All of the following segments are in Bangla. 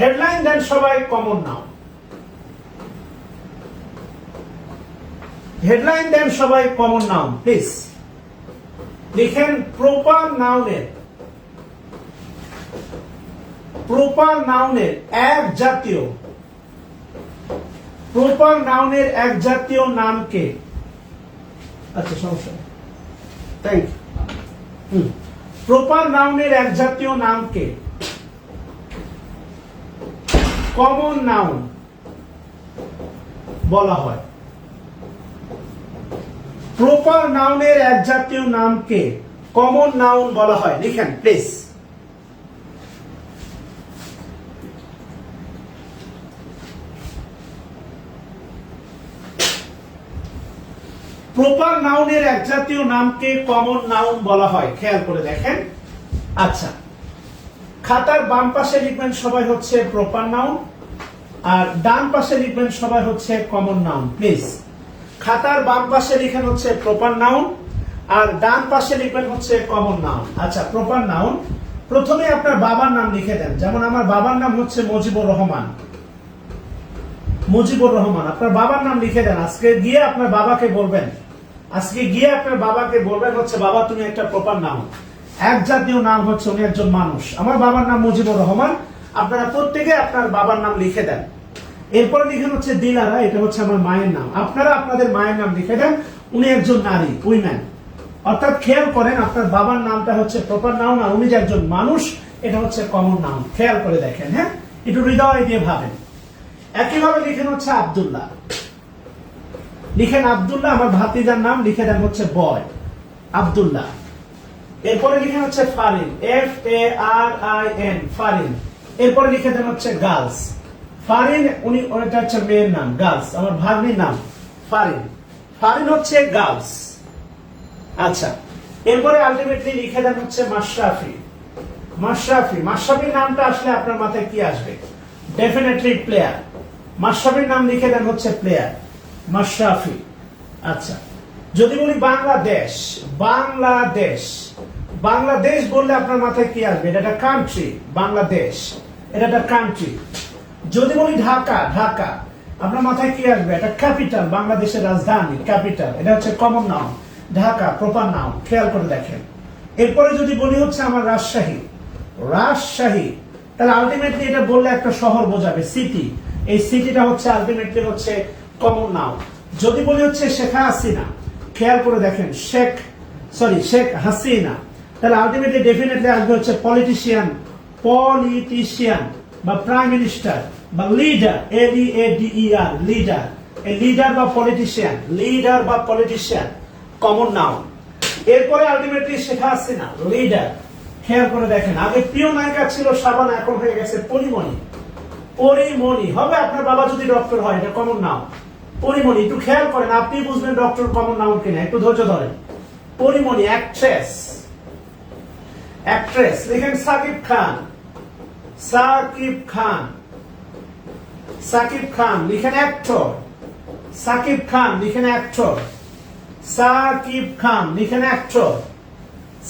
হেডলাইন দেন সবাই কমন নাউন হেডলাইন দেন সবাই কমন নাউন প্লিজ লিখেন প্রপার নাউনের প্রপার নাউনের এক জাতীয়। প্রপার নাউনের এক জাতীয় নামকে আচ্ছা সমস্যা থ্যাংক ইউ প্রপার নাউনের এক জাতীয় নামকে কমন নাউন বলা হয়। প্রপার নাউনের এক জাতীয় নামকে কমন নাউন বলা হয়। লিখেন প্লিজ প্রপার নাউনের এক জাতীয় নামকে কমন নাউন বলা হয়। খেয়াল করে দেখেন। আচ্ছা খাতার বাম পাশে লিখবেন সবাই হচ্ছে প্রপার নাউন আর ডান পাশে লিখবেন সবাই হচ্ছে কমন নাউন প্লিজ খাতার বাম পাশে লিখেন হচ্ছে প্রপার নাউন আর ডান পাশে লিখবেন হচ্ছে কমন নাউন আচ্ছা প্রপার নাউন প্রথমে আপনার বাবার নাম লিখে দেন। যেমন আমার বাবার নাম হচ্ছে মুজিবুর রহমান। মুজিবুর রহমান, আপনার বাবার নাম লিখে দেন। আজকে গিয়ে আপনার বাবাকে বলবেন। আজকে গিয়ে আপনার বাবাকে বলবেন হচ্ছে, বাবা, তুমি একটা প্রপার নাম এক জাতীয় নাম হচ্ছে উনি একজন মানুষ। আমার বাবার নাম মুজিবুর রহমান। আপনারা প্রত্যেকে আপনার বাবার নাম লিখে দেন। এরপরে লিখেন হচ্ছে দিলারা, এটা হচ্ছে আমার মায়ের নাম। আপনারা আপনাদের মায়ের নাম লিখে দেন, উনি একজন নারী, উইম্যান। অর্থাৎ খেয়াল করেন, আপনার বাবার নামটা হচ্ছে প্রপার নাউন আর উনি যে একজন মানুষ, এটা হচ্ছে কমন নাম খেয়াল করে দেখেন হ্যাঁ? একটু হৃদয় দিয়ে ভাবেন। একইভাবে লিখেন হচ্ছে আব্দুল্লাহ। লিখেন আব্দুল্লাহ, আমার ভাতিজার নাম, লিখে দেন হচ্ছে বয় আব্দুল্লাহ। এরপরে লিখেন হচ্ছে Farin F A R I N Farin. এরপরে লিখে দেন হচ্ছে গার্লস। ফারিন, উনি ওটা হচ্ছে মেয়ের নাম, গার্লস, আমার ভাগ্নির নাম, ফারিন। ফারিন হচ্ছে গার্লস। আচ্ছা এরপরে আলটিমেটলি লিখে দেন হচ্ছে মাশরাফি। মাশরাফি, মাশরাফির নামটা আসলে আপনার মাথায় কি আসবে? ডেফিনেটলি প্লেয়ার মাশরাফির নাম লিখে দেন হচ্ছে প্লেয়ার মাশরাফি। আচ্ছা যদি বলি বাংলাদেশ বাংলাদেশ বাংলাদেশ বললে আপনার মাথায় কি আসবে? এটা একটা কান্ট্রি বাংলাদেশ। এটা একটা কান্ট্রি যদি বলি ঢাকা ঢাকা, আপনার মাথায় কি আসবে? এটা ক্যাপিটাল বাংলাদেশের রাজধানী ক্যাপিটাল এটা হচ্ছে কমন নাম ঢাকা প্রপার নাম খেয়াল করে দেখেন। এরপরে যদি বলি হচ্ছে আমার রাজশাহী। রাজশাহী। তাহলে আলটিমেটলি এটা বললে একটা শহর বোঝাবে সিটি এই সিটিটা হচ্ছে আলটিমেটলি হচ্ছে কমন নাম যদি বলি হচ্ছে শেখ হাসিনা। খেয়াল করে দেখেন, শেখ সরি শেখ হাসিনা, তাহলে আলটিমেটলি ডেফিনেটলি আসবে হচ্ছে পলিটিশিয়ান পলিটিশিয়ান বা প্রাইম মিনিস্টার বা leader A D A D E R leader এই লিডার বা পলিটিশিয়ান লিডার বা পলিটিশিয়ান কমন নাউন এরপরে আলটিমেটলি শেখ হাসিনা লিডার খেয়াল করে দেখেন, আগে প্রিয় নায়িকা ছিল সাবান এখন হয়ে গেছে পরিমণি। পরিমণি, হবে আপনার বাবা যদি ডক্টর হয়, এটা কমন নাম পরিমণি, একটু খেয়াল করেন, আপনি বুঝবেন ডক্টর কমন নাউন কিনা, একটু ধৈর্য ধরেন। পরিমণি অ্যাক্ট্রেস অ্যাক্ট্রেস লিখেন সাকিব খান সাকিব খান সাকিব খান, লিখেন অ্যাক্টর সাকিব খান, লিখেন অ্যাক্টর সাকিব খান, লিখেন অ্যাক্টর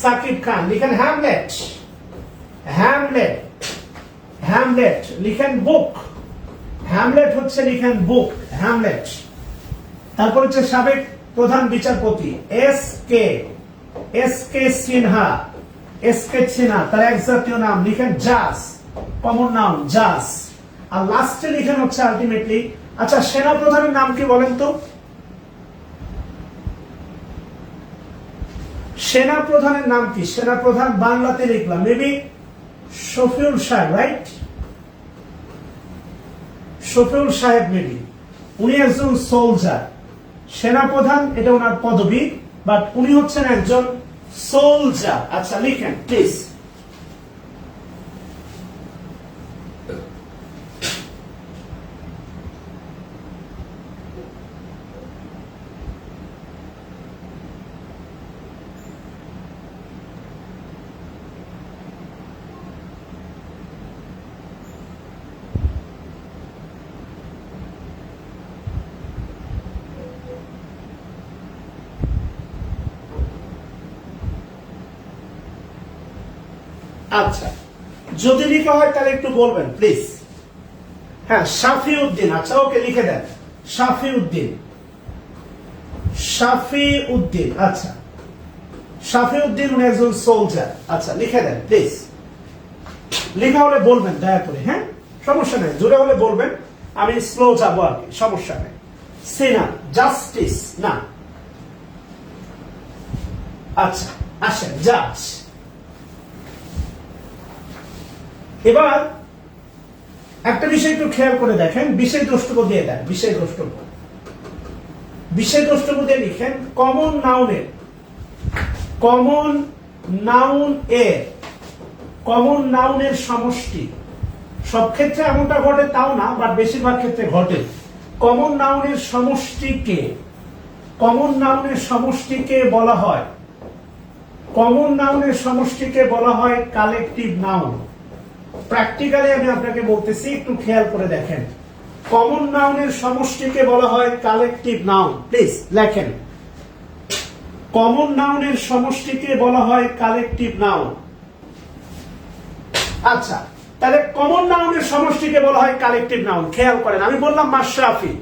সাকিব খান, লিখেন হ্যামলেট হ্যামলেট হ্যামলেট লিখেন বুক হ্যামলেট হচ্ছে লিখেন বুক হ্যামলেট তারপর হচ্ছে সাবেক প্রধান বিচারপতি S K S K Sinha S K Sinha তার এক জাতীয় নাম লিখেন জাস কমন নাম জাস আর লাস্টে লিখেন হচ্ছে আলটিমেটলি আচ্ছা সেনা প্রধানের নাম কি বলেন তো? সেনা প্রধানের নাম কি? সেনা প্রধান বাংলাতে লিখলাম মেবি শফিউল সাহেব রাইট শফিউল সাহেব মেডি উনি একজন সোলজার সেনাপ্রধান, এটা ওনার পদবী বাট উনি হচ্ছেন একজন সোলজার আচ্ছা লিখেন প্লিজ আচ্ছা। যদি লিখা হয়, তাহলে একটু বলবেন প্লিজ হ্যাঁ শাফি উদ্দিন আচ্ছা ওকে লিখে দেন। শাফি উদ্দিন শাফি উদ্দিন আচ্ছা। শাফি উদ্দিন উনি একজন সোলজার আচ্ছা লিখে দেন প্লিজ লেখা হলে বলবেন, দয়া করে হ্যাঁ? সমস্যা নেই, জোরে হলে বলবেন। আমি স্লো যাব আর কি, সমস্যা নেই। সিনা জাস্টিস না। আচ্ছা আসেন জাজ এবার একটা বিষয় একটু খেয়াল করে দেখেন, বিষয় দ্রষ্টব্য দিয়ে দেন, বিষয় দ্রষ্টব্য। বিষয় দ্রষ্টব্য দিয়ে লিখেন কমন নাউনের কমন নাউন এর কমন নাউনের সমষ্টি। সব ক্ষেত্রে এমনটা ঘটে, তাও না বাট বেশিরভাগ ক্ষেত্রে ঘটে। কমন নাউনের সমষ্টিকে কমন নাউনের সমষ্টিকে বলা হয়। কমন নাউনের সমষ্টিকে বলা হয় কালেকটিভ নাউন প্র্যাকটিক্যালি আমি আপনাকে বলতেছি, একটু খেয়াল করে দেখেন। কমন নাউনের সমষ্টিকে বলা হয় কালেকটিভ নাউন প্লিজ লেখেন। কমন নাউনের সমষ্টিকে বলা হয় কালেকটিভ নাউন আচ্ছা তাহলে কমন নাউনের সমষ্টিকে বলা হয় কালেকটিভ নাউন খেয়াল করেন। আমি বললাম মাশরাফি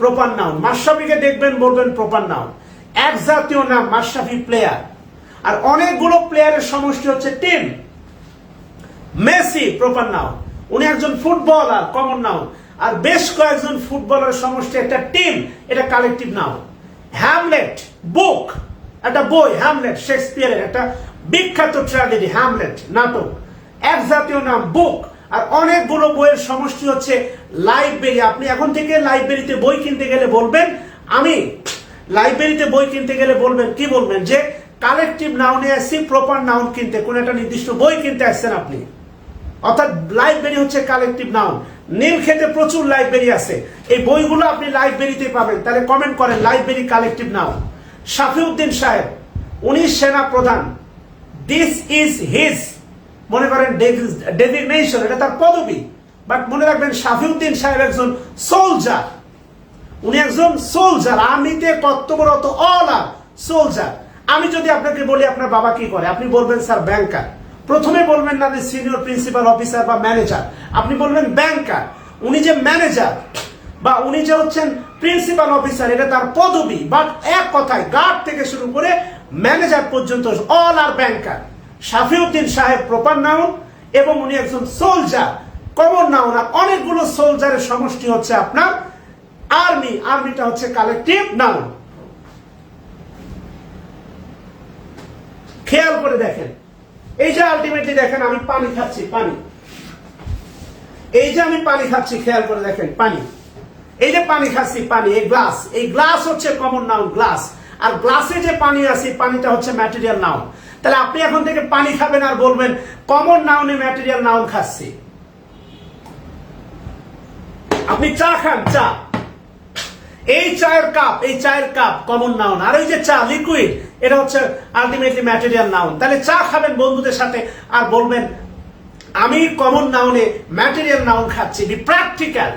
প্রপার নাউন মাশরাফিকে দেখবেন, বলবেন প্রপার নাউন এক জাতীয় নাম, মাশরাফি প্লেয়ার আর অনেকগুলো প্লেয়ারের সমষ্টি হচ্ছে টিম মেসি প্রপার নাউন উনি একজন ফুটবলার কমন নাউন আর বেশ কয়েকজন ফুটবলারের সমষ্টি একটা টিম এটা কালেকটিভ নাউন হ্যামলেট বুক একটা বই হ্যামলেট শেক্সপিয়ারের একটা বিখ্যাত ট্র্যাজেডি হ্যামলেট নাটক। এক জাতীয় নাম বুক আর অনেকগুলো বইয়ের সমষ্টি হচ্ছে লাইব্রেরি আপনি এখন থেকে লাইব্রেরিতে বই কিনতে গেলে বলবেন, আমি লাইব্রেরিতে বই কিনতে গেলে বলবেন, কি বলবেন? যে কালেকটিভ নাউনে আসছি প্রপার নাউন কিনতে। কোন একটা নির্দিষ্ট বই কিনতে আসছেন আপনি। অর্থাৎ লাইব্রেরি হচ্ছে কালেকটিভ নাউন নীলক্ষেতে প্রচুর লাইব্রেরি আছে। এই বইগুলো আপনি লাইব্রেরিতে পাবেন। তাহলে কমেন্ট করেন লাইব্রেরি কালেকটিভ নাউন শাফিউদ্দিন সাহেব, উনি সেনা প্রধান। দিস ইজ হিজ মনে করেন ডেজিগনেশন এটা তার পদবি। বাট মনে রাখবেন, শাফিউদ্দিন সাহেব একজন সোলজার উনি একজন সোলজার আর্মিতে কর্তব্যরত অল আর সোলজার আমি যদি আপনাকে বলি, আপনার বাবা কি করে? আপনি বলবেন, স্যার ব্যাংকার প্রথমে বলবেন না যে সিনিয়র প্রিন্সিপাল অফিসার বা ম্যানেজার আপনি বলবেন ব্যাংকার উনি যে ম্যানেজার বা উনি যে হচ্ছেন প্রিন্সিপাল অফিসার এটা তার পদবি। বাট এক কথায় গার্ড থেকে শুরু করে ম্যানেজার পর্যন্ত অল আর ব্যাংকার শাফিউদ্দিন সাহেব প্রপার নাউন এবং উনি একজন সোলজার কমন নাউন আর অনেকগুলো সোলজারের সমষ্টি হচ্ছে আপনার আর্মি আর্মিটা হচ্ছে কালেকটিভ নাউন খেয়াল করে দেখেন। এই যে আলটিমেটলি দেখেন, আমি পানি খাচ্ছি, পানি। এই যে আমি পানি খাচ্ছি, খেয়াল করে দেখেন, পানি। এই যে পানি খাচ্ছি, পানি, এই গ্লাস এই গ্লাস হচ্ছে কমন নাউন গ্লাস আর গ্লাসে যে পানি আছে পানিটা হচ্ছে ম্যাটেরিয়াল নাউন তাহলে আপনি এখন থেকে পানি খাবেন আর বলবেন কমন নাউনে ম্যাটেরিয়াল নাউন খাচ্ছি। আপনি চা খান, চা। এই চায়ের কাপ এই চায়ের কাপ কমন নাউন আর ওই যে চা লিকুইড এটা হচ্ছে আলটিমেটলি ম্যাটেরিয়াল নাউন তাহলে চা খাবেন বন্ধুদের সাথে আর বলবেন, আমি কমন নাউনে ম্যাটেরিয়াল নাউন খাচ্ছি বি প্র্যাকটিক্যাল